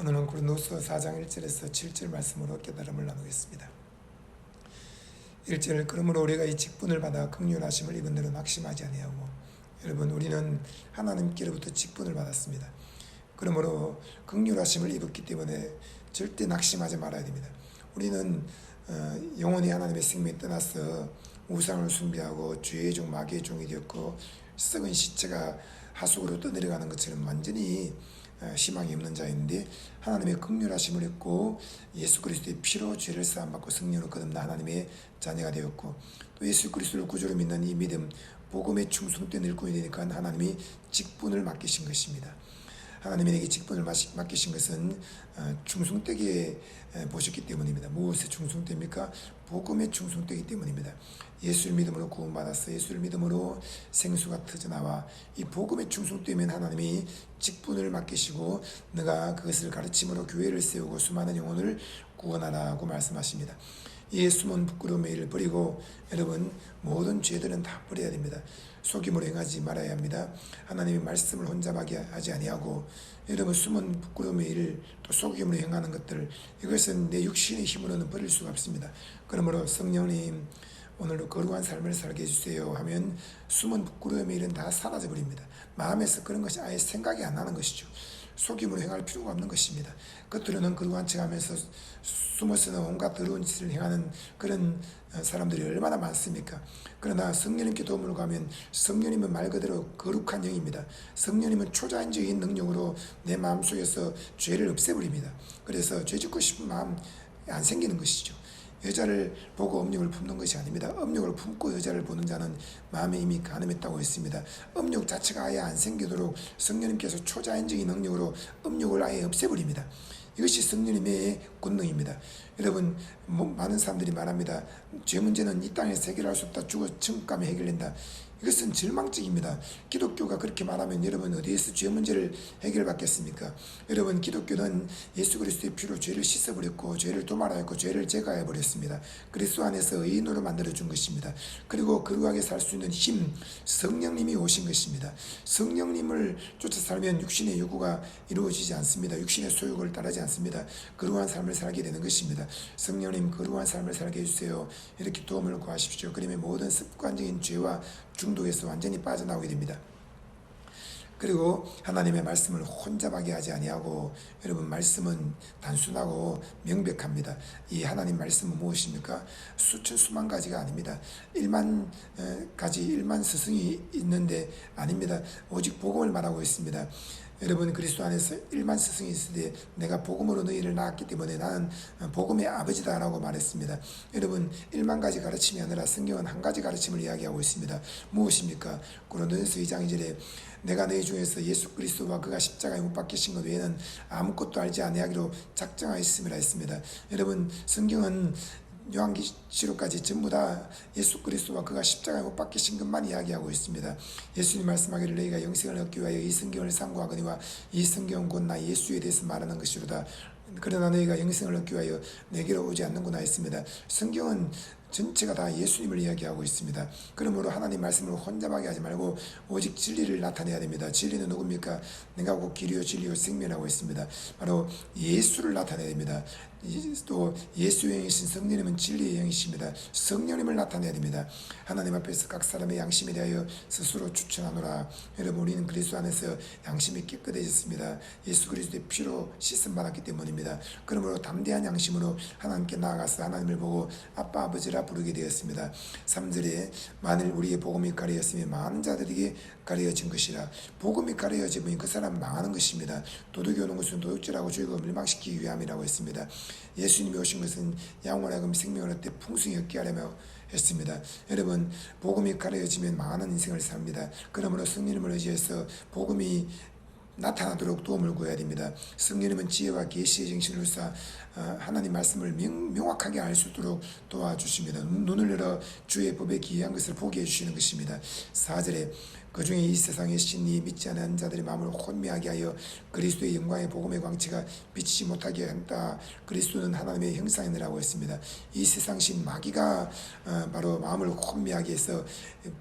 오늘은 고린도서 4장 1절에서 7절 말씀으로 깨달음을 나누겠습니다. 1절 그러므로 우리가 이 직분을 받아 극률하심을 입은 들은 확심하지 아니하고 여러분 우리는 하나님께로부터 직분을 받았습니다. 그러므로 극률하심을 입었기 때문에 절대 낙심하지 말아야 됩니다. 우리는 어, 영원히 하나님의 생명에 떠나서 우상을 숭배하고 죄의 종 마귀의 종이 되었고 썩은 시체가 하수구로 떠내려가는 것처럼 완전히 어, 희망이 없는 자인데 하나님의 극률하심을 했고 예수 그리스도의 피로 죄를 사함 받고 성령으로 거듭나 하나님의 자녀가 되었고 또 예수 그리스도를 구주로 믿는 이 믿음 복음의 충성된 일꾼이 되니까 하나님이 직분을 맡기신 것입니다. 하나님에게 직분을 맡기신 것은 어, 충성되게 보셨기 때문입니다. 무엇에 충성됩니까? 복음에 충성되기 때문입니다. 예수를 믿음으로 구원받았어. 예수를 믿음으로 생수가 터져나와 이 복음에 충성되면 하나님이 직분을 맡기시고 내가 그것을 가르침으로 교회를 세우고 수많은 영혼을 구원하라고 말씀하십니다. 이 숨은 부끄러움의 일을 버리고 여러분 모든 죄들은 다 버려야 됩니다. 속임으로 행하지 말아야 합니다. 하나님의 말씀을 혼잡하게 하지 아니하고 여러분 숨은 부끄러움의 일을 또 속임으로 행하는 것들 이것은 내 육신의 힘으로는 버릴 수가 없습니다. 그러므로 성령님 오늘도 거룩한 삶을 살게 해주세요 하면 숨은 부끄러움의 일은 다 사라져 버립니다. 마음에서 그런 것이 아예 생각이 안 나는 것이죠. 속임으로 행할 필요가 없는 것입니다. 겉으로는 거룩한 척하면서 숨어서는 온갖 더러운 짓을 행하는 그런 어, 사람들이 얼마나 많습니까? 그러나 성령님께 도움을 가면 성령님은 말 그대로 거룩한 영입니다. 성령님은 초자연적인 능력으로 내 마음속에서 죄를 없애버립니다. 그래서 죄 짓고 싶은 마음 안 생기는 것이죠. 여자를 보고 음욕을 품는 것이 아닙니다. 음욕을 품고 여자를 보는 자는 마음에 이미 가늠했다고 했습니다. 음욕 자체가 아예 안 생기도록 성령님께서 초자연적인 능력으로 음욕을 아예 없애버립니다. 이것이 성령님의 권능입니다. 여러분 많은 사람들이 말합니다. 죄 문제는 이 땅에서 해결할 수 없다. 죽어 천국 가면 해결된다. 이것은 절망적입니다. 기독교가 그렇게 말하면 여러분 어디에서 죄 문제를 해결받겠습니까? 여러분 기독교는 예수 그리스도의 피로 죄를 씻어버렸고 죄를 도말하였고 죄를 제거해 버렸습니다. 그리스도 안에서 의인으로 만들어 준 것입니다. 그리고 거룩하게 살 수 있는 힘 성령님이 오신 것입니다. 성령님을 쫓아 살면 육신의 요구가 이루어지지 않습니다. 육신의 소욕을 따르지 않습니다. 거룩한 삶을 살게 되는 것입니다. 성령님 거룩한 삶을 살게 해주세요. 이렇게 도움을 구하십시오. 그러면 모든 습관적인 죄와 중독에서 완전히 빠져나오게 됩니다. 그리고 하나님의 말씀을 혼잡하게 하지 아니하고 여러분 말씀은 단순하고 명백합니다. 이 하나님 말씀은 무엇입니까? 수천 수만 가지가 아닙니다. 1만 가지 1만 스승이 있는데 아닙니다. 오직 복음을 말하고 있습니다. 여러분 그리스도 안에서 1만 스승이 있으되 내가 복음으로 너희를 낳았기 때문에 나는 복음의 아버지다라고 말했습니다. 여러분 1만 가지 가르침이 아니라 성경은 한 가지 가르침을 이야기하고 있습니다. 무엇입니까? 고린도전서 2장 2절에 내가 너희 중에서 예수 그리스도와 그가 십자가에 못 박히신 것 외에는 아무것도 알지 아니하기로 작정하였음이라 했습니다. 여러분 성경은 요한기시록까지 전부 다 예수 그리스도와 그가 십자가에 못 박히신 것만 이야기하고 있습니다. 예수님 말씀하기를 너희가 영생을 얻기 위하여 이 성경을 상고하거니와 이 성경은 곧 나 예수에 대해서 말하는 것이로다. 그러나 너희가 영생을 얻기 위하여 내게로 오지 않는구나 했습니다. 성경은 전체가 다 예수님을 이야기하고 있습니다. 그러므로 하나님 말씀을 혼잡하게 하지 말고 오직 진리를 나타내야 됩니다. 진리는 누굽니까? 내가 곧 길이요 진리요 생명이라고 했습니다. 바로 예수를 나타내야 됩니다. 또 예수의 영이신 성령님은 진리의 영이십니다. 성령님을 나타내야 됩니다. 하나님 앞에서 각 사람의 양심에 대하여 스스로 추천하노라. 여러분 우리는 그리스도 안에서 양심이 깨끗해졌습니다. 예수 그리스도의 피로 씻음 받았기 때문입니다. 그러므로 담대한 양심으로 하나님께 나아가서 하나님을 보고 아빠 아버지라 부르게 되었습니다. 3절에 만일 우리의 복음이 가려졌으면 많은 자들에게 가려진 것이라 복음이 가려지면 그 사람 망하는 것입니다. 도둑이 오는 것은 도둑질하고 죄고 멸망시키기 위함이라고 했습니다. 예수님이 오신 것은 양원하금 생명을 얻되 풍성히 얻게 하려며 했습니다. 여러분 복음이 가려지면 망하는 인생을 삽니다. 그러므로 성령님을 의지해서 복음이 나타나도록 도움을 구해야 됩니다. 성령님은 지혜와 계시의 정신을 사 어, 하나님 말씀을 명, 명확하게 알 수 있도록 도와주십니다. 눈을 열어 주의 법에 기이한 것을 보게 해주시는 것입니다. 4절에 그 중에 이 세상의 신이 믿지 않은 자들의 마음을 혼미하게 하여 그리스도의 영광의 복음의 광채가 비치지 못하게 한다. 그리스도는 하나님의 형상이라고 했습니다. 이 세상 신 마귀가 어, 바로 마음을 혼미하게 해서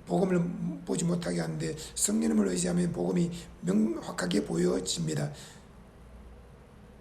복음을 보지 못하게 하는데 성령님을 의지하면 복음이 명확하게 보여집니다.